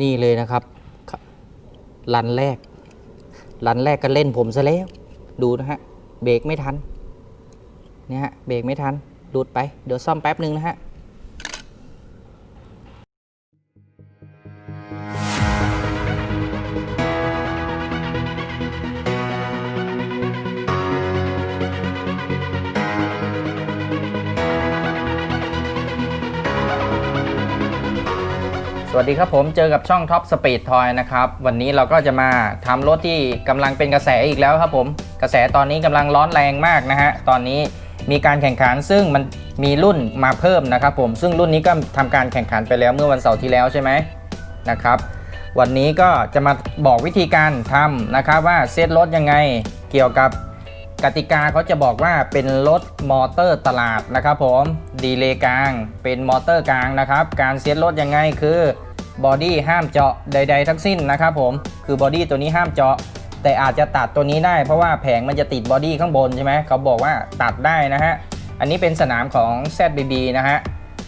นี่เลยนะครับรันแรกรันแรกก็เล่นผมซะแล้ว ดูนะฮะ เบรกไม่ทันเนี่ยฮะ เบรกไม่ทันหลุดไป เดี๋ยวซ่อมแป๊บหนึ่งนะฮะ ดีครับผมเจอกับช่อง Top Speed Toy นะครับวันนี้เราก็จะมาทำรถที่กำลังเป็นกระแสอีกแล้วครับผมกระแสตอนนี้กำลังร้อนแรงมากนะฮะตอนนี้มีการแข่งขันซึ่งมันมีรุ่นมาเพิ่มนะครับผมซึ่งรุ่นนี้ก็ทำการแข่งขันไปแล้วเมื่อวันเสาร์ที่แล้วใช่ไหมนะครับวันนี้ก็จะมาบอกวิธีการทำนะครับว่าเซตรถยังไงเกี่ยวกับกติกาเขาจะบอกว่าเป็นรถมอเตอร์ตลาดนะครับผมดีเลย์กลางเป็นมอเตอร์กลางนะครับ การเซตรถยังไงคือ บอดี้ห้ามเจาะใด ๆ ทั้งสิ้นนะครับผมคือบอดี้ตัวนี้ห้ามเจาะ แต่อาจจะตัดตัวนี้ได้เพราะว่าแผงมันจะติดบอดี้ข้างบนใช่ไหมเขาบอกว่าตัดได้นะฮะอันนี้เป็นสนามของ ZBB นะฮะ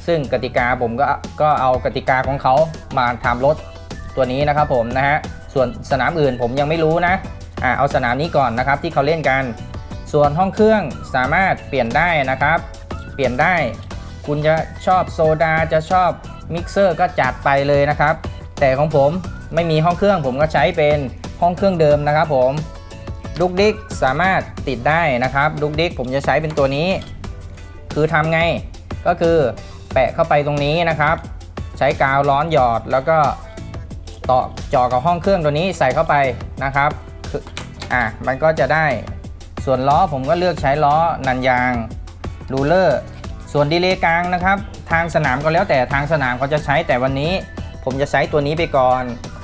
ซึ่งกติกาผมก็ก็เอากติกาของเขามาทำรถตัวนี้นะครับผมนะฮะส่วนสนามอื่นผมยังไม่รู้นะอ่าเอาสนามนี้ก่อนนะครับที่เขาเล่นกัน ส่วนห้องเครื่องสามารถเปลี่ยนได้นะครับ เปลี่ยนได้ คุณจะชอบโซดาจะชอบ มิกเซอร์ก็จัดไปเลยนะครับ แต่ของผมไม่มีห้องเครื่องผมก็ใช้เป็นห้องเครื่องเดิมนะครับผมดุกดิกสามารถติดได้นะครับดุกดิกผมจะใช้เป็นตัวนี้ คือทำไงก็คือแปะเข้าไปตรงนี้นะครับ ใช้กาวร้อนหยอดแล้วก็ต่อจ่อกับห้องเครื่องตัวนี้ใส่เข้าไปนะครับคืออะมันก็จะได้ส่วนล้อผมก็เลือกใช้ล้อนันยางรูเลอร์ ส่วนดีเลย์กลางนะครับ ทางสนามก็แล้วแต่ทางสนามเขาจะใช้แต่วันนี้ ผมจะใช้ตัวนี้ไปก่อน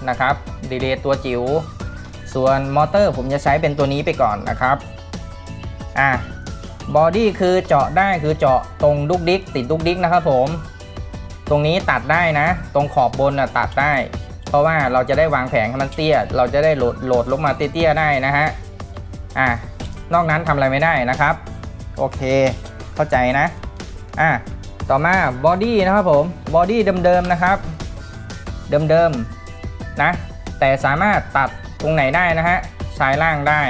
นะครับดีเลย์ตัวจิ๋วส่วนมอเตอร์ผมจะใช้เป็นตัวนี้ไปก่อนนะครับอะบอดี้คือเจาะได้คือเจาะตรงดุกดิกติดดุกดิกนะครับผม ตรงนี้ตัดได้นะ ตรงขอบบนนะตัดได้ เพราะว่าเราจะได้วางแผงให้มันเตี้ย เราจะได้โหลดโหลดลงมาเตี้ยๆได้นะฮะอะนอกนั้นทำอะไรไม่ได้นะครับ โอเค เข้าใจนะ อะต่อมาบอดี้นะครับผมบอดี้เดิมๆนะครับ เดิมๆนะแต่สามารถตัดตรงไหนได้นะฮะชายล่างได้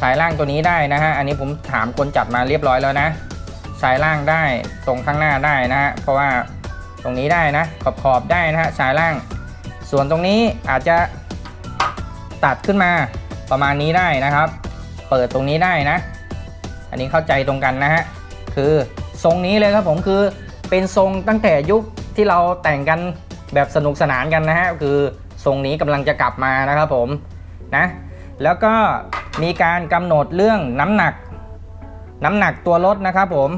ชายล่างตัวนี้ได้นะฮะอันนี้ผมถามคนจัดมาเรียบร้อยแล้วนะชายล่างได้ตรงข้างหน้าได้นะฮะเพราะว่าตรงนี้ได้นะขอบขอบๆได้นะฮะชายล่าง ส่วนตรงนี้อาจจะตัดขึ้นมาประมาณนี้ได้นะครับ เปิดตรงนี้ได้นะ อันนี้เข้าใจตรงกันนะฮะ คือทรงนี้เลยครับผมคือเป็นทรงตั้งแต่ยุคที่เราแต่งกันแบบสนุกสนานกันนะฮะคือทรงนี้กำลังจะกลับมานะครับผมนะแล้วก็มีการกำหนดเรื่องน้ำหนัก น้ำหนักตัวรถนะครับผม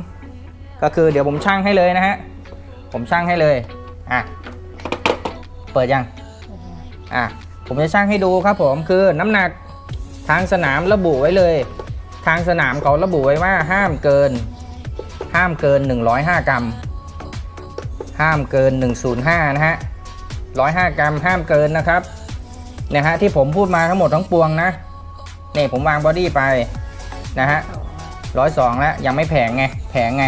ก็คือเดี๋ยวผมช่างให้เลยนะฮะผมช่างให้เลยอะเปิดยังอะผมจะช่างให้ดูครับผมคือน้ำหนักทางสนามระบุไว้เลย ทางสนามเขาระบุไว้ว่าห้ามเกิน ห้ามเกิน 105 กรัม ห้ามเกิน 105 นะฮะ 105 กรัมห้ามเกินนะครับนี่ยฮะที่ผมพูดมาทั้งหมดทั้งปวงนะนี่ผมวางบอดี้ไปนะฮะ102แล้วยังไม่แผงไงแผงไง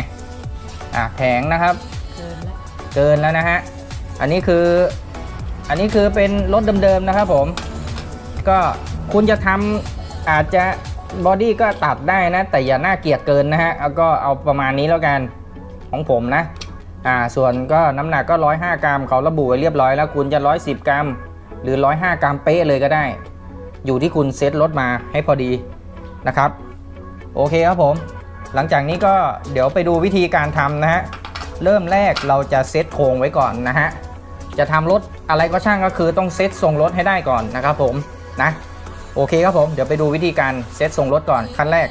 อะแผงนะครับเกินแล้วเกินแล้วนะฮะอันนี้คืออันนี้คือเป็นรถเดิมๆนะครับผม ก็คุณจะทำอาจจะ บอดี้ก็ตัดได้นะ แต่อย่าน่าเกลียดเกินนะฮะเอาก็เอาประมาณนี้แล้วกันของผมนะอ่าส่วนก็น้ำหนักก็ 105 กรัมเขาระบุไว้เรียบร้อยแล้วคุณจะ 110 กรัม หรือ 105 กรัมเป๊ะเลยก็ได้ อยู่ที่คุณเซตรถมาให้พอดีนะครับ โอเคครับผม หลังจากนี้ก็เดี๋ยวไปดูวิธีการทำนะฮะ เริ่มแรกเราจะเซตโครงไว้ก่อนนะฮะ จะทำรถอะไรก็ช่างก็คือต้องเซตทรงรถให้ได้ก่อนนะครับผมนะ โอเคครับผม เดี๋ยวไปดูวิธีการเซตทรงรถก่อนขั้นแรก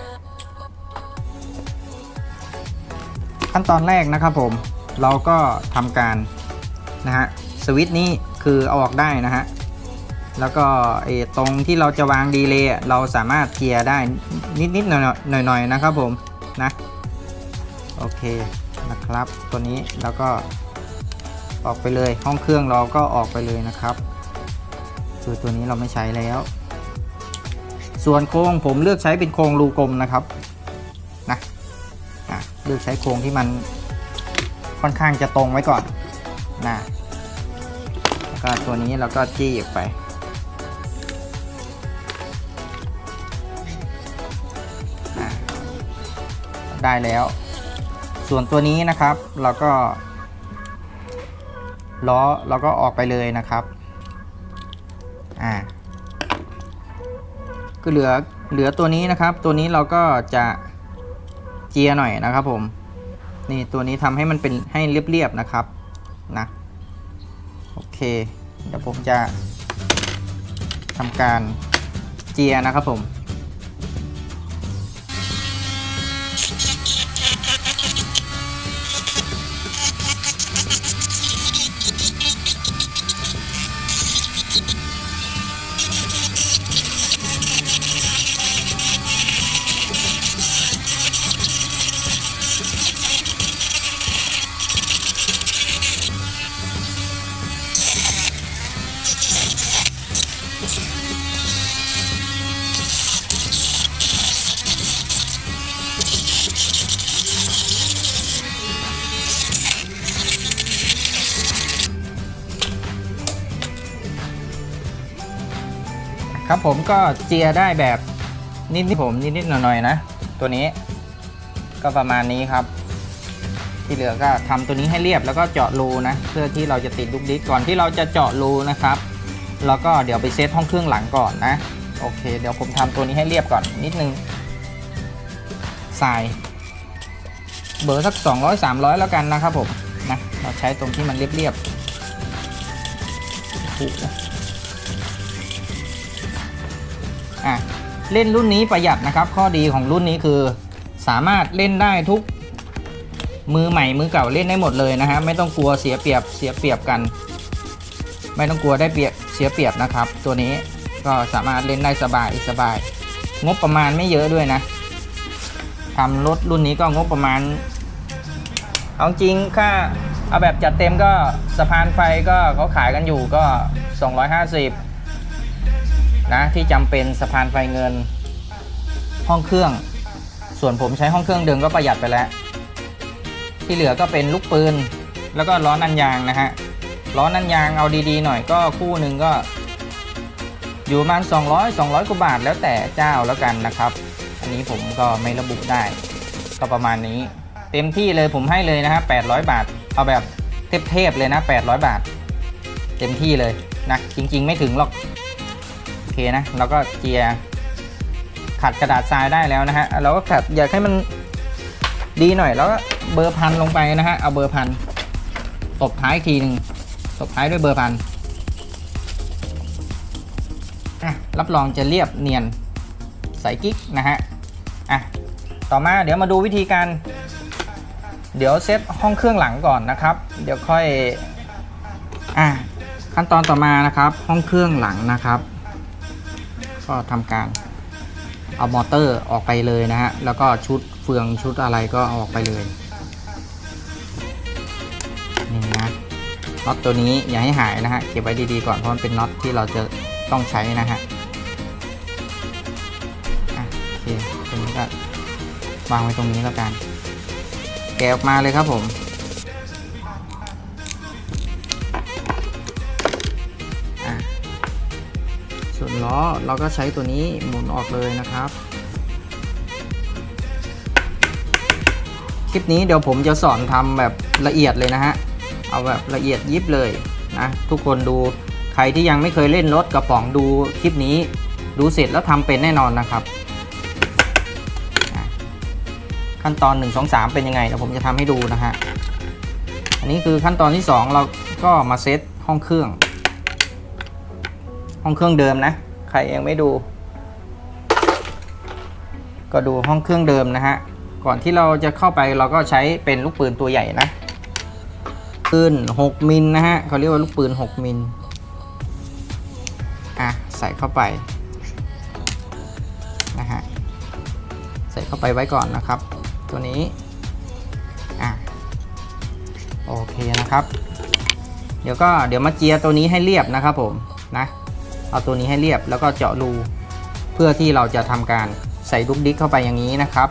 ขั้นตอนแรกนะครับผมเราก็ทำการนะฮะสวิตช์นี้คือเอาออกได้นะฮะแล้วก็ไอ้ตรงที่เราจะวางดีเลย์เราสามารถเคลียร์ได้นิดๆหน่อยๆหน่อยๆนะครับผมนะโอเคนะครับตัวนี้แล้วก็ออกไปเลยห้องเครื่องเราก็ออกไปเลยนะครับคือตัวนี้เราไม่ใช้แล้ว ส่วนโครงผมเลือกใช้เป็นโครงรูกลมนะครับนะอะเลือกใช้โครงที่มันค่อนข้างจะตรงไว้ก่อนนะนะคก็ตัวนี้เราก็จี้ออกไปอะได้แล้ว ส่วนตัวนี้นะครับเราก็ล้อเราก็ออกไปเลยนะครับ อ่า ก็เหลือเหลือตัวนี้นะครับ ตัวนี้เราก็จะเจียหน่อยนะครับผมนี่ตัวนี้ทำให้มันเป็นให้เรียบๆนะครับนะโอเค เดี๋ยวผมจะทำการเจียนะครับผม ผมก็เจียได้แบบนิดๆผมนิดๆหน่อยๆนะ ตัวนี้ก็ประมาณนี้ครับ ที่เหลือก็ทำตัวนี้ให้เรียบแล้วก็เจาะรูนะ เพื่อที่เราจะติดลูกดิสก่อนที่เราจะเจาะรูนะครับ แล้วก็เดี๋ยวไปเซตห้องเครื่องหลังก่อนนะ โอเค เดี๋ยวผมทำตัวนี้ให้เรียบก่อนนิดนึงทราย เบอร์สัก 200 300 แล้วกันนะครับผมนะเราใช้ตรงที่มันเรียบๆ เล่นรุ่นนี้ประหยัดนะครับ ข้อดีของรุ่นนี้คือ สามารถเล่นได้ทุก มือใหม่มือเก่าเล่นได้หมดเลยนะฮะไม่ต้องกลัวเสียเปรียบเสียเปรียบกัน ไม่ต้องกลัวได้เปรียบเสียเปรียบนะครับ ตัวนี้ก็สามารถเล่นได้สบายสบาย งบประมาณไม่เยอะด้วยนะทำรถรุ่นนี้ก็งบประมาณเอาจริงค่าเอาแบบจัดเต็มก็สะพานไฟก็เขาขายกันอยู่ก็ 250 นะที่จำเป็นสะพานไฟเงิน ห้องเครื่อง ส่วนผมใช้ห้องเครื่องเดิมก็ประหยัดไปแล้ว ที่เหลือก็เป็นลูกปืน แล้วก็ล้อนันยางนะฮะล้อนันยางเอาดีๆหน่อยก็คู่หนึ่งก็ อยู่ประมาณ200 200กว่าบาทแล้วแต่เจ้าแล้วกันนะครับ อันนี้ผมก็ไม่ระบุได้ ก็ประมาณนี้ เต็มที่เลยผมให้เลยนะฮะ800 บาท เอาแบบเทพๆเลยนะ 800 บาท เต็มที่เลยนะจริง ๆ ไม่ถึงหรอก เคนะเราก็เจียขัดกระดาษทรายได้แล้วนะฮะเราก็ขัดอยากให้มันดีหน่อย แล้วก็เบอร์พันลงไปนะฮะเอาเบอร์พันตบท้ายทีหนึ่งตบท้ายด้วยเบอร์พันอะรับรองจะเรียบเนียนใสกิ๊กนะฮะอะต่อมาเดี๋ยวมาดูวิธีการเดี๋ยวเซตห้องเครื่องหลังก่อนนะครับ เดี๋ยวค่อยอะขั้นตอนต่อมานะครับ ห้องเครื่องหลังนะครับ ก็ทำการเอามอเตอร์ออกไปเลยนะฮะ แล้วก็ชุดเฟืองชุดอะไรก็ออกไปเลยนี่นะน็อตตัวนี้อย่าให้หายนะฮะ เก็บไว้ดีๆก่อนเพราะมันเป็นน็อตที่เราจะต้องใช้นะฮะอะโอเคตัวนี้ก็วางไว้ตรงนี้แล้วกัน แกะออกมาเลยครับผม 1ล้อ เราก็ใช้ตัวนี้หมุนออกเลยนะครับ คลิปนี้เดี๋ยวผมจะสอนทำแบบละเอียดเลยนะฮะ เอาแบบละเอียดยิบเลยนะ ทุกคนดูใครที่ยังไม่เคยเล่นรถกระป๋องดูคลิปนี้ ดูเสร็จแล้วทำเป็นแน่นอนนะครับขั้นตอน 1 2 3 เป็นยังไงเดี๋ยวผมจะทำให้ดูนะฮะ อันนี้คือขั้นตอนที่ 2 เราก็มาเซตห้องเครื่อง ห้องเครื่องเดิมนะ ใครยังไม่ดู ก็ดูห้องเครื่องเดิมนะฮะ ก่อนที่เราจะเข้าไปเราก็ใช้เป็นลูกปืนตัวใหญ่นะปืน6มิลนะฮะเขาเรียกว่าลูกปืน 6มิลอะใส่เข้าไปนะฮะใส่เข้าไปไว้ก่อนนะครับ ตัวนี้อะโอเคนะครับ เดี๋ยวก็เดี๋ยวมาเจียตัวนี้ให้เรียบนะครับผมนะ เอาตัวนี้ให้เรียบแล้วก็เจาะรู เพื่อที่เราจะทำการใส่ลูกดิ๊กเข้าไปอย่างนี้นะครับ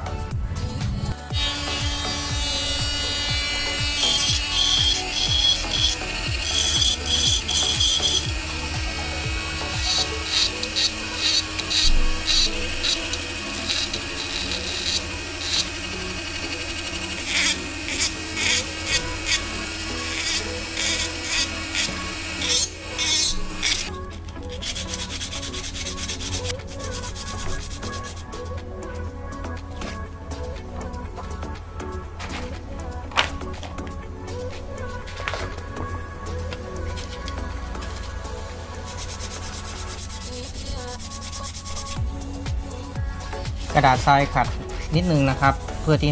ระดาษทรายขัดนิดนึงนะครับ เพื่อที่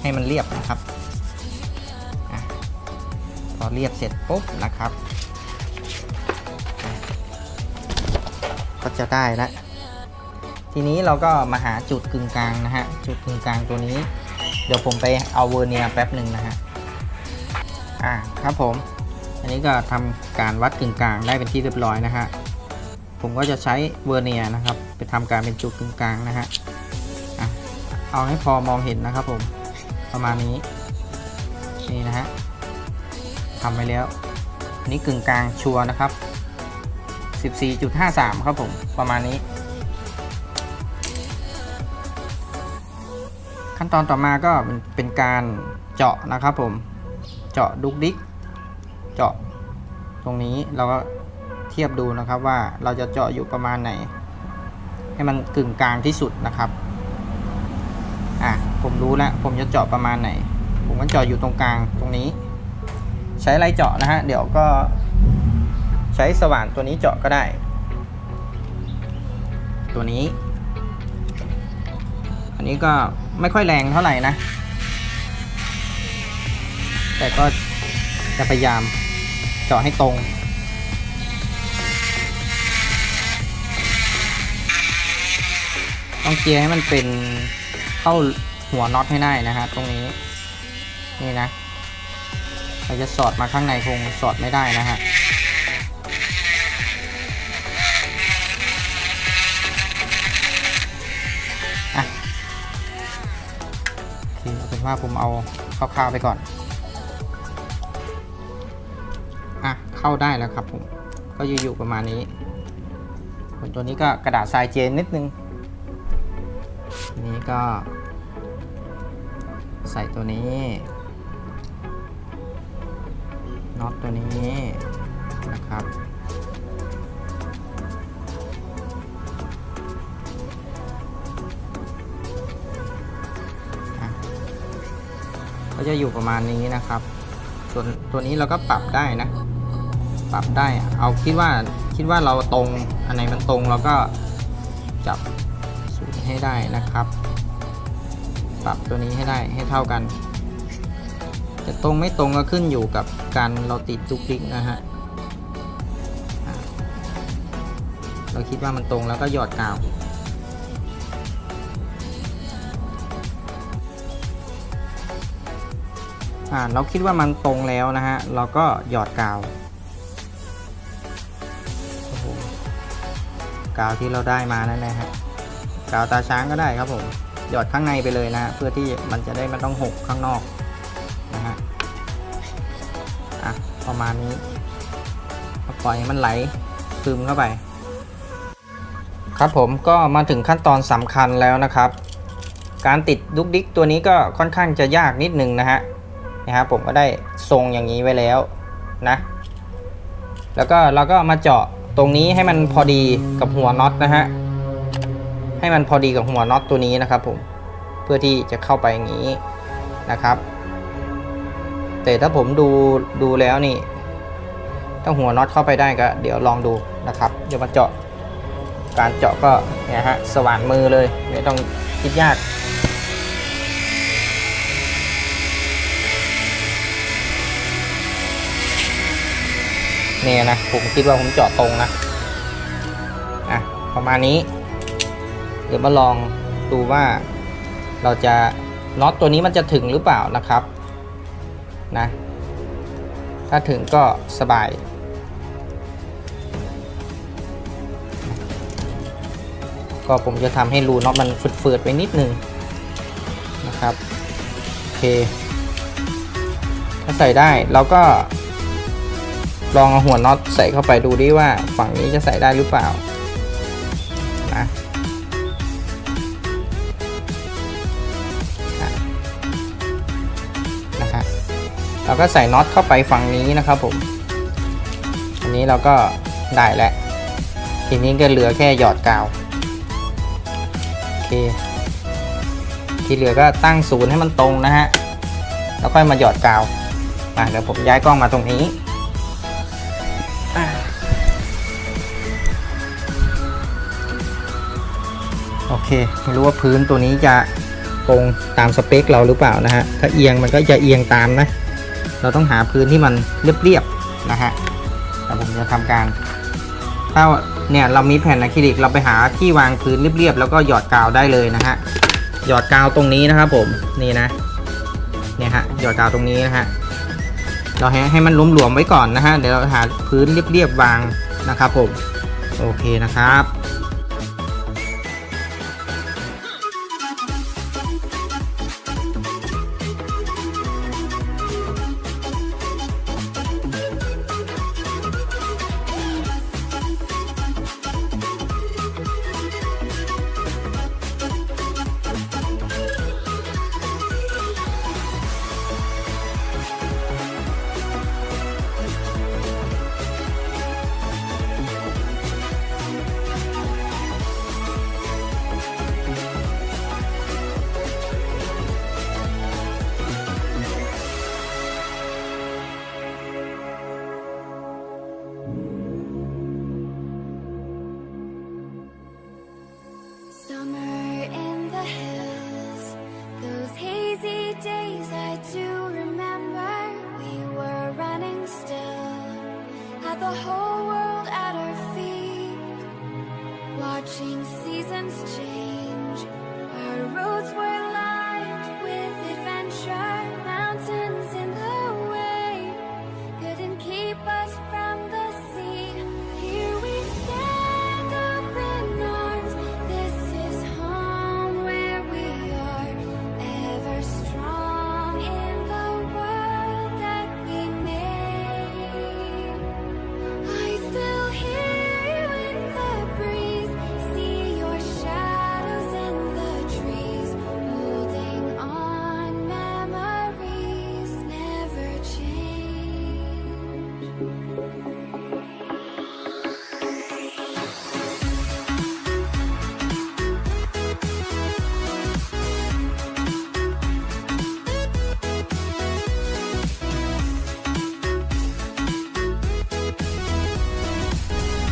ให้มันเรียบนะครับอพอเรียบเสร็จปุ๊บนะครับ ก็จะได้แล้วทีนี้เราก็มาหาจุดกึ่งกลางนะฮะจุดกึ่งกลางตัวนี้ เดี๋ยวผมไปเอาเวอร์เนียแป๊บหนึ่งนะฮะอ่าครับผม อันนี้ก็ทำการวัดกึ่งกลางได้เป็นที่เรียบร้อยนะฮะผมก็จะใช้เวอร์เนียนะครับ ไปทำการเป็นจุดกึ่งกลางนะฮะ เอาให้พอมองเห็นนะครับผม ประมาณนี้ นี่นะฮะทำไปแล้วนนี้กึ่งกลางชัวนะครับ 14.53 ครับผม ประมาณนี้ ขั้นตอนต่อมาก็เป็นการเจาะนะครับผม เจาะดุกดิก เจาะตรงนี้เราก็เทียบดูนะครับว่าเราจะเจาะอยู่ประมาณไหน ให้มันกึ่งกลางที่สุดนะครับ ผมรู้แล้ว ผมจะเจาะประมาณไหน ผมก็เจาะอยู่ตรงกลางตรงนี้ ใช้ไรเจาะนะฮะ เดี๋ยวก็ใช้สว่านตัวนี้เจาะก็ได้ ตัวนี้ อันนี้ก็ไม่ค่อยแรงเท่าไหร่นะ แต่ก็จะพยายามเจาะให้ตรงต้องเกียร์ให้มันเป็นเข้า หัวน็อตให้ได้นะฮะตรงนี้นี่นะเราจะสอดมาข้างในคงสอดไม่ได้นะฮะอะเป็นว่าผมเอาคร่าวๆไปก่อน อะ เข้าได้แล้วครับผม ก็อยู่ๆประมาณนี้ส่วนตัวนี้ก็กระดาษทรายเจนนิดนึง นี้ก็ ใส่ตัวนี้น็อตตัวนี้นะครับก็จะอยู่ประมาณนี้นะครับ ส่วนตัวนี้เราก็ปรับได้นะ ปรับได้เอาคิดว่าคิดว่าเราตรงอันไหนมันตรงเราก็จับศูนย์ให้ได้นะครับ ปรับตัวนี้ให้ได้ให้เท่ากัน จะตรงไม่ตรงก็ขึ้นอยู่กับการเราติดจุกดิกนะฮะเราคิดว่ามันตรงแล้วก็หยอดกาวอ่าเราคิดว่ามันตรงแล้วนะฮะ เราก็หยอดกาวกาวที่เราได้มานั่นนะฮะกาวตาช้างก็ได้ครับผม หยอดข้างในไปเลยนะฮะเพื่อที่มันจะได้ไม่ต้องหกข้างนอกนะฮะอะประมาณนี้ปล่อยให้มันไหลซึมเข้าไป ครับผมก็มาถึงขั้นตอนสำคัญแล้วนะครับ การติดดุกดิกตัวนี้ก็ค่อนข้างจะยากนิดนึงนะฮะนะครับผมก็ได้ทรงอย่างนี้ไว้แล้วนะแล้วก็เราก็มาเจาะตรงนี้ให้มันพอดีกับหัวน็อตนะฮะ ให้มันพอดีกับหัวน็อตตัวนี้นะครับผมเพื่อที่จะเข้าไปอย่างนี้นะครับ แต่ถ้าผมดูดูแล้วนี่ ถ้าหัวน็อตเข้าไปได้ก็ เดี๋ยวลองดูนะครับเดี๋ยวมาเจาะ การเจาะก็เนี่ยฮะสว่านมือเลยไม่ต้องคิดยากเนี่ยนะผมคิดว่าผมเจาะตรงนะอะประมาณนี้ เดี๋ยวมาลองดูว่าเราจะน็อตตัวนี้มันจะถึงหรือเปล่านะครับนะถ้าถึงก็สบายก็ผมจะทำให้รูน็อตมันฝืดๆไปนิดนึงนะครับโอเค ถ้าใส่ได้เราก็ ลองเอาหัวน็อตใส่เข้าไปดูดิว่าฝั่งนี้จะใส่ได้หรือเปล่า เราก็ใส่น็อตเข้าไปฝั่งนี้นะครับผม อันนี้เราก็ได้แล้ว ทีนี้ก็เหลือแค่หยอดกาวโอเค ที่เหลือก็ตั้งศูนย์ให้มันตรงนะฮะ แล้วค่อยมาหยอดกาวอะเดี๋ยวผมย้ายกล้องมาตรงนี้โอเคเคไม่รู้ว่าพื้นตัวนี้จะตรงตามสเปคเราหรือเปล่านะฮะ ถ้าเอียงมันก็จะเอียงตามนะ เราต้องหาพื้นที่มันเรียบๆนะฮะแต่ผมจะทำการ ถ้าเนี่ยเรามีแผ่นอะคริลิกเราไปหาที่วางพื้นเรียบๆแล้วก็หยอดกาวได้เลยนะฮะหยอดกาวตรงนี้นะครับผมนี่นะเนี่ยฮะหยอดกาวตรงนี้นะฮะเราให้ให้มันหลวมๆไว้ก่อนนะฮะเดี๋ยวเราหาพื้นเรียบๆวางนะครับผมโอเคนะครับ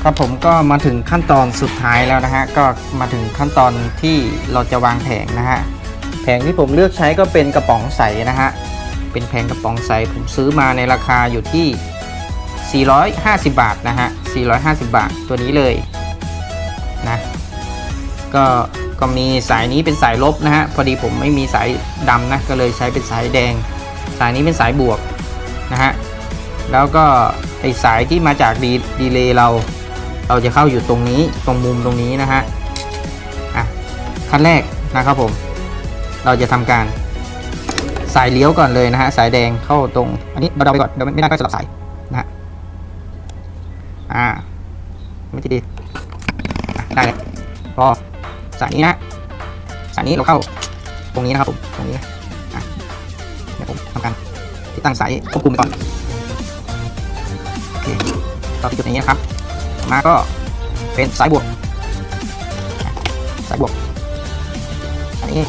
ครับผมก็มาถึงขั้นตอนสุดท้ายแล้วนะฮะก็มาถึงขั้นตอนที่เราจะวางแผงนะฮะแผงที่ผมเลือกใช้ก็เป็นกระป๋องใสนะฮะเป็นแผงกระป๋องใสผมซื้อมาในราคาอยู่ที่ 450 บาทนะฮะ 450 บาทตัวนี้เลยนะก็ก็มีสายนี้เป็นสายลบนะฮะพอดีผมไม่มีสายดำนะก็เลยใช้เป็นสายแดง สายนี้เป็นสายบวกนะฮะแล้วก็ไอสายที่มาจากดีดีเลย์เรา เราจะเข้าอยู่ตรงนี้ตรงมุมตรงนี้นะฮะอะขั้นแรกนะครับผม เราจะทำการสายเลี้ยวก่อนเลยนะฮะสายแดงเข้าตรง อันนี้เราเดาไปก่อนเดี๋ยวไม่ได้ก็สลับสายนะฮะอ่าไม่ดีอะได้เลยพอสายนี้นะสายนี้เราเข้าตรงนี้นะครับผมตรงนี้นะอะเดี๋ยวผมทำการติดตั้งสายควบคุมไปก่อนโอเคเราที่จุดนี้นะครับ มาก็เป็นสายบวกสายบวกอันนี้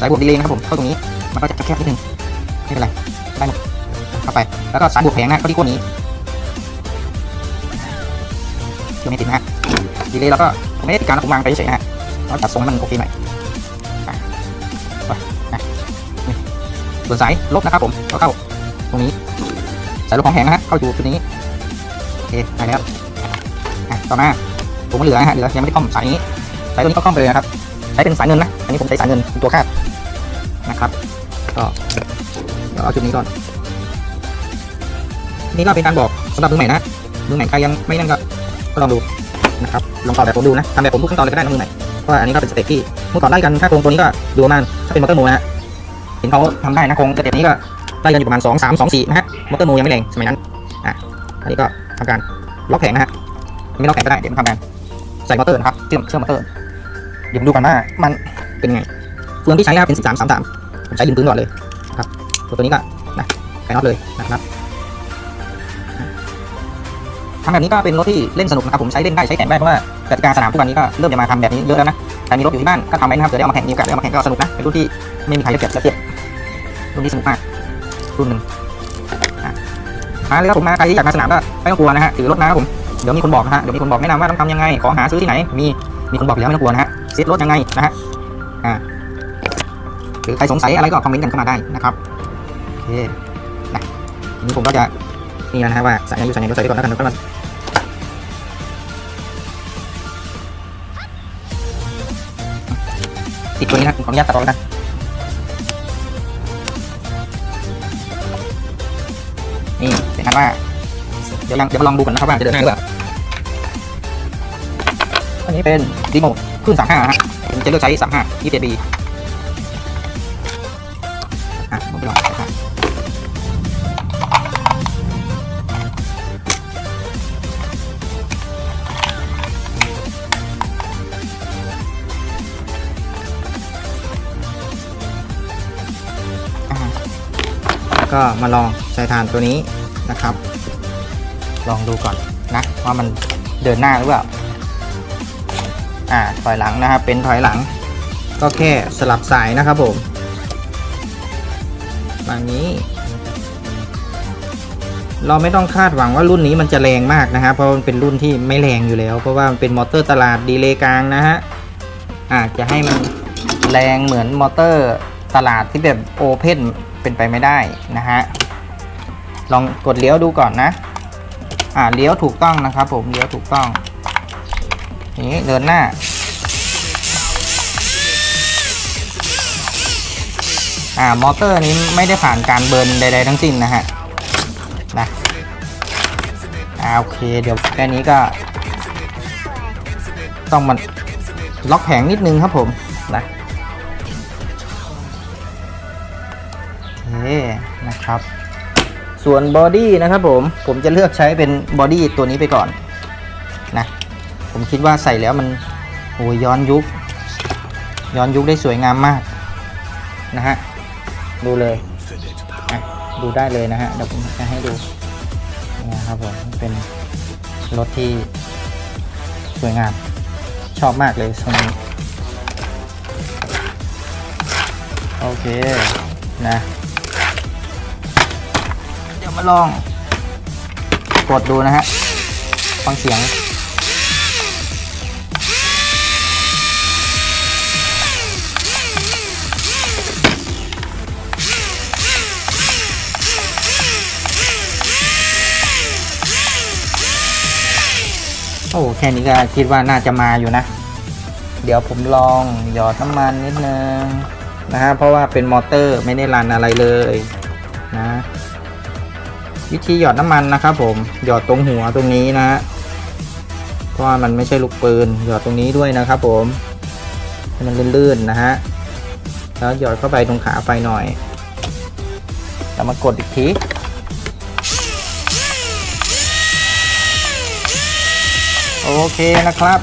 สายบวกดีเลยนะครับผมเข้าตรงนี้มันก็จะแคบนิดนึงไม่เป็นไรได้หมดเข้าไปแล้วก็สายบวกแผงนะเข้าที่ก้นนี้เชื่อไม่ติดนะฮะดีเลย์เราก็ผมไม่ได้ติดการนะผมวางไปเฉยๆนะฮะเราจัดทรงให้มันโอเคหน่อยอะไปนะนี่ส่วนสายลบนะครับผมก็เข้าตรงนี้สายลบของแผงนะฮะเข้าอยู่จุดนี้โอเคได้แล้ว ต่อมาผมก็เหลือนะฮะเหลือยังไม่ได้คอมสายนี้สายตัวนี้ก็คอมไปเลยนะครับใช้เป็นสายเงินนะอันนี้ผมใช้สายเงินเป็นตัวคาดนะครับก็เดี๋ยวเอาจุดนี้ก่อนนี่ก็เป็นการบอกสำหรับมือใหม่นะมือใหม่ใครยังไม่นั่นก็ก็ลองดูนะครับลองต่อแบบผมดูนะทำแบบผมทุกขั้นตอนเลยก็ได้นะมือใหม่เพราะว่าอันนี้ก็เป็นสเต็ปที่เมื่อก่อนไล่กันถ้าโครงตัวนี้ก็ดูประมาณถ้าเป็นมอเตอร์โมนะฮะเห็นเขาทำได้นะโครงสเต็ปนี้ก็ไล่กันอยู่ประมาณ2 3 2 4นะฮะมอเตอร์โมยังไม่แรงสมัยนั้นอะอันนี้ก็ทำการล็อกแผงนะฮะ ไม่ล็อกแผงก็ได้เดี๋ยวมันทำการใส่มอเตอร์นะครับเชื่อมเชื่อมมอเตอร์ เดี๋ยวมดูกันว่ามันเป็นไงเฟืองที่ใช้นะครับเป็น 13 33ผมใช้ดินปืนก่อนเลยครับตัวตัวนี้ก็นะใส่น็อตเลยนะครับทำแบบนี้ก็เป็นรถที่เล่นสนุกนะครับผมใช้เล่นได้ใช้แข่งได้เพราะว่ากติกาสนามทุกวันนี้ก็เริ่มจะมาทำแบบนี้เยอะแล้วนะใครมีรถอยู่ที่บ้านก็ทำไว้นะครับเดี๋ยวได้เอามาแข่งมีโอกาสได้เอามาแข่งก็สนุกนะเป็นรุ่นที่ไม่มีใครเปรียบจะเทียบรุ่นนี้สนุกมากรุ่นหนึ่งอะมาเลยครับผมมาใครที่อยากมาสนามก็ไม่ต้องกลัวนะฮะถือรถมาครับผม เดี๋ยวมีคนบอกนะฮะ เดี๋ยวมีคนบอกแนะนำว่าต้องทำยังไง ขอหาซื้อที่ไหน มี มีคนบอกอยู่แล้วไม่ต้องกลัวนะฮะซตรถยังไงนะฮะ อ่าหรือใครสงสัยอะไรก็คอมเมนต์กันเข้ามาได้นะครับ โอเค นะทีนี้ผมก็จะนี่นะฮะว่าใส่ยังอยู่ใส่ยังก็ใส่ไปก่อนแล้วกันแล้วก็มาติดตัวนี้นะขออนุญาตตัดต่อแล้วกันนี่เป็นอันว่า เดี๋ยวลองเดี๋ยวมาลองดูก่อนนะครับว่าจะเดินหน้าหรือเปล่าอันนี้เป็นดีโมขึ้น35ฮะผมจะเลือกใช้35 27 B อะผมไปลอง35อ่าแล้วก็มาลองใช้ทานตัวนี้นะครับ ลองดูก่อนนะว่ามันเดินหน้าหรือเปล่าอ่าถอยหลังนะครับเป็นถอยหลัง ก็แค่สลับสายนะครับผมบางนี้ เราไม่ต้องคาดหวังว่ารุ่นนี้มันจะแรงมากนะฮะเพราะมันเป็นรุ่นที่ไม่แรงอยู่แล้ว เพราะว่ามันเป็นมอเตอร์ตลาดดีเลย์กลางนะฮะอาจจะให้มันแรงเหมือนมอเตอร์ตลาดที่แบบโอเพนเป็นไปไม่ได้นะฮะลองกดเลี้ยวดูก่อนนะ อ่าเลี้ยวถูกต้องนะครับ ผมเลี้ยวถูกต้องนี้เดินหน้า อ่ามอเตอร์นี้ไม่ได้ผ่านการเบิร์นใด ๆ ทั้งสิ้นนะฮะนะอ่าโอเคเดี๋ยวแค่นี้ก็ ต้องมันล็อกแผงนิดนึงครับผมนะโอเคนะครับ ส่วนบอดี้นะครับผมผมจะเลือกใช้เป็นบอดี้ตัวนี้ไปก่อนนะผมคิดว่าใส่แล้วมันโอ้ยย้อนยุค ย้อนยุคได้สวยงามมากนะฮะดูเลยดูได้เลยนะฮะเดี๋ยวผมจะให้ดูนี่นะครับผมเป็นรถที่สวยงามชอบมากเลยทรงนี้โอเคนะ มาลอง กดดูนะฮะ ฟังเสียง โอ้แค่นี้ก็คิดว่าน่าจะมาอยู่นะ เดี๋ยวผมลองหยอดน้ำมันนิดนึงนะฮะ เพราะว่าเป็นมอเตอร์ไม่ได้รันอะไรเลย วิธีหยอดน้ำมันนะครับผมหยอดตรงหัวตรงนี้นะฮะเพราะว่ามันไม่ใช่ลูกปืนหยอดตรงนี้ด้วยนะครับผมให้มันลื่นๆนะฮะแล้วหยอดเข้าไปตรงขาไฟหน่อยแล้วมากดอีกทีโอเคนะครับ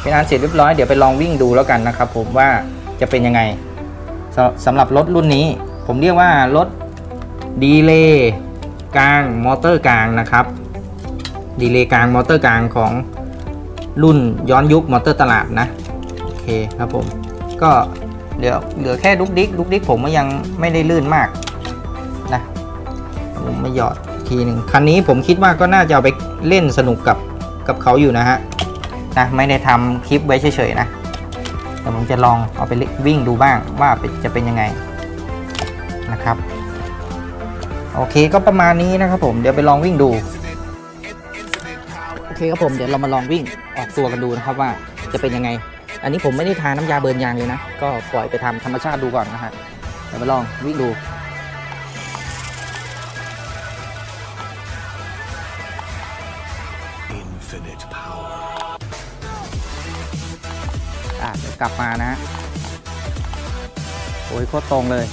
เป็นอันเสร็จเรียบร้อยเดี๋ยวไปลองวิ่งดูแล้วกันนะครับผมว่าจะเป็นยังไงสสำหรับรถรุ่นนี้ ผมเรียกว่ารถดีเลย์ กลางมอเตอร์กลางนะครับดีเลย์กลางมอเตอร์กลางของรุ่นย้อนยุคมอเตอร์ตลาดนะโอเคครับผมก็เดี๋ยวเหลือแค่ดุกดิกดุกดิกผมก็ยังไม่ได้ลื่นมากนะผมมาหยอดทีหนึ่งคันนี้ผมคิดว่าก็น่าจะเอาไปเล่นสนุกกับกับเขาอยู่นะฮะนะไม่ได้ทำคลิปไว้เฉยๆนะแต่ผมจะลองเอาไปวิ่งดูบ้างว่าจะเป็นยังไงนะครับ โอเคก็ประมาณนี้นะครับผมเดี๋ยวไปลองวิ่งดู โอเคครับผมเดี๋ยวเรามาลองวิ่งออกตัวกันดูนะครับว่าจะเป็นยังไง อันนี้ผมไม่ได้ทาน้ำยาเบิร์นยางเลยนะ ก็ปล่อยไปทำธรรมชาติดูก่อนนะฮะเดี๋ยวไปลองวิ่งดู Infinite power. อะเดี๋ยวกลับมานะฮะโอ้ยโคตรตรงเลย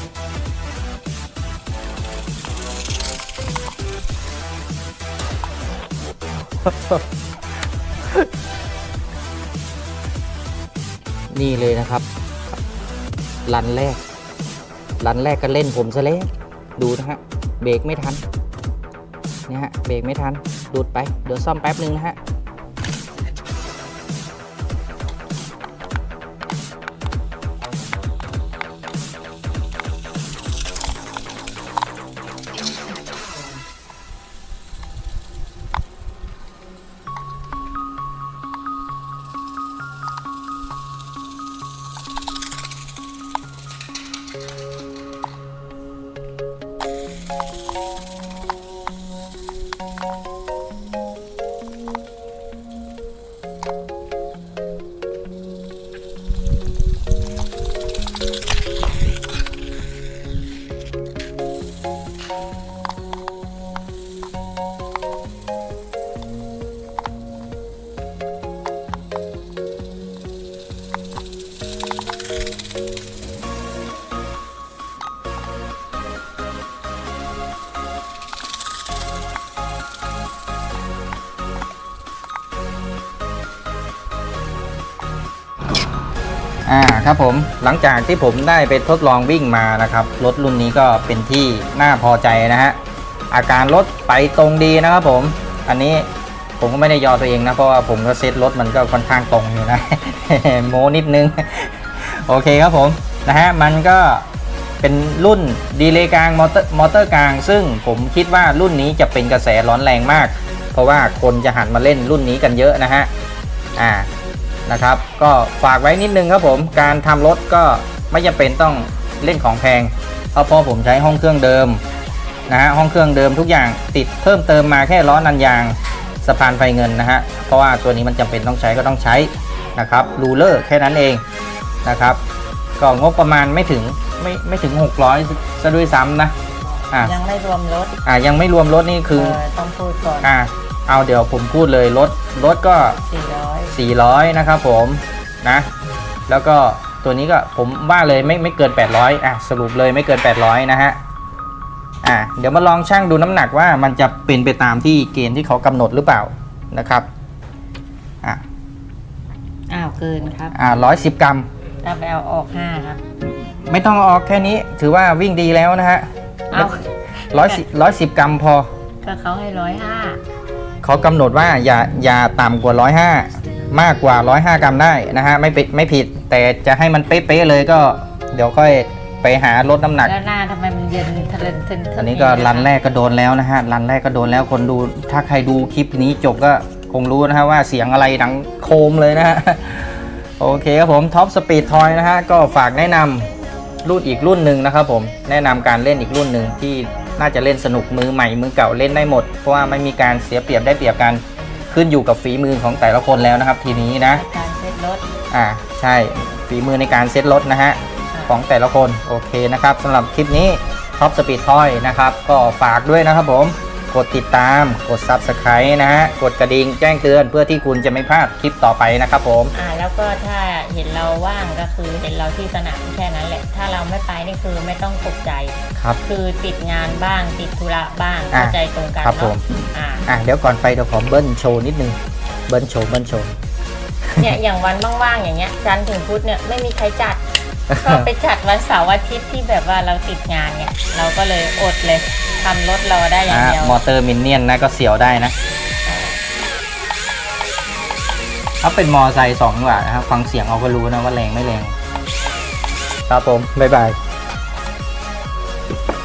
นี่เลยนะครับรันแรกรันแรกก็เล่นผมซะแล้วดูนะฮะเบรกไม่ทันเนี่ยฮะเบรกไม่ทันดูดไปเดี๋ยวซ่อมแป๊บนึงนะฮะ ครับผมหลังจากที่ผมได้ไปทดลองวิ่งมานะครับรถรุ่นนี้ก็เป็นที่น่าพอใจนะฮะอาการรถไปตรงดีนะครับผม อันนี้ผมก็ไม่ได้ยอตัวเองนะเพราะว่าผมก็เซ็ตรถมันก็ค่อนข้างตรงอยู่นะโมนิดนึง โอเคครับผมนะฮะมันก็เป็นรุ่นดีเลย์กลางมอเตอร์มอเตอร์กลาง ซึ่งผมคิดว่ารุ่นนี้จะเป็นกระแสร้อนแรงมาก เพราะว่าคนจะหันมาเล่นรุ่นนี้กันเยอะนะฮะอ่า นะครับ ก็ฝากไว้นิดนึงครับผมการทำรถก็ไม่จำเป็นต้องเล่นของแพงเพราะพอผมใช้ห้องเครื่องเดิมนะฮะห้องเครื่องเดิมทุกอย่างติดเพิ่มเติมมาแค่ล้อนันยางสะพานไฟเงินนะฮะเพราะว่าตัวนี้มันจำเป็นต้องใช้ก็ต้องใช้นะครับรูเลอร์แค่นั้นเองนะครับก็งบประมาณไม่ถึงไม่ไม่ถึง 600ซะด้วยซ้ำนะอ่ายังไม่รวมรถอ่ายังไม่รวมรถนี่คือเออต้องพูดก่อนอ่า เอาเดี๋ยวผมพูดเลยรถรถก็400 400 นะครับผมนะ แล้วก็ตัวนี้ก็ผมว่าเลยไม่ไม่เกิน 800 อะ สรุปเลยไม่เกิน 800 นะฮะอะเดี๋ยวมาลองชั่งดูน้ำหนักว่ามันจะเป็นไปตามที่เกณฑ์ที่เขากำหนดหรือเปล่านะครับอะอ้าวเกินครับอะ110 กรัมถ้าไปเอาออก5ครับ ไม่ต้องเอาออกแค่นี้ถือว่าวิ่งดีแล้วนะฮะเอาร้อยสิร้อยสิบกรัมพอ ก็เขาให้ร้อยห้า เขากำหนดว่าอย่าอย่าต่ำกว่า 105 มากกว่า 105 กรัมได้นะฮะไม่ผิดไม่ผิด แต่จะให้มันเป๊ะๆเลยก็เดี๋ยวค่อยไปหาลดน้ำหนัก แล้วหน้าทำไมมันเย็นทะเลนทึนทึอันนี้ก็รันแรกก็โดนแล้วนะฮะรันแรกก็โดนแล้วคนดู ถ้าใครดูคลิปนี้จบก็คงรู้นะฮะว่าเสียงอะไรดังโครมเลยนะฮะ โอเคครับผมท็อปสปีดทอยนะฮะ ก็ฝากแนะนำรุ่นอีกรุ่นหนึ่งนะครับผมแนะนำการเล่นอีกรุ่นหนึ่งที่ น่าจะเล่นสนุกมือใหม่มือเก่าเล่นได้หมด เพราะว่าไม่มีการเสียเปรียบได้เปรียบกันขึ้นอยู่กับฝีมือของแต่ละคนแล้วนะครับ ทีนี้นะการเซ็ตรถอ่าใช่ฝีมือในการเซตรถนะฮะของแต่ละคนโอเคนะครับสำหรับคลิปนี้ท็อปสปีดทอยนะครับ ก็ฝากด้วยนะครับผม กดติดตาม กด Subscribe นะฮะ กดกระดิ่งแจ้งเตือนเพื่อที่คุณจะไม่พลาดคลิปต่อไปนะครับผม อ่าแล้วก็ถ้าเห็นเราว่างก็คือเห็นเราที่สนามแค่นั้นแหละ ถ้าเราไม่ไปนี่คือไม่ต้องตกใจ ครับ คือติดงานบ้างติดธุระบ้างอะเข้าใจตรงกันครับผมเนาะอ่าอะเดี๋ยวก่อนไปเดี๋ยวขอเบิ้ลโชว์นิดนึง เบิ้ลโชว์เบิ้ลโชว์ เนี่ยอย่างวันว่างๆอย่างเงี้ยจันทร์ถึงพุธเนี่ยไม่มีใครจัด ก็ไปจัดวันเสาร์อาทิตย์ที่แบบว่าเราติดงานเนี่ย เราก็เลยอดเลยทำรถเราได้อย่างอะเดียว มอเตอร์มินเนี่ยนนะก็เสียวได้นะถ้าเป็นมอไซค์สองนี่หวะนะครับ ฟังเสียงเอาก็รู้นะว่าแรงไม่แรง ครับผม บ๊ายบาย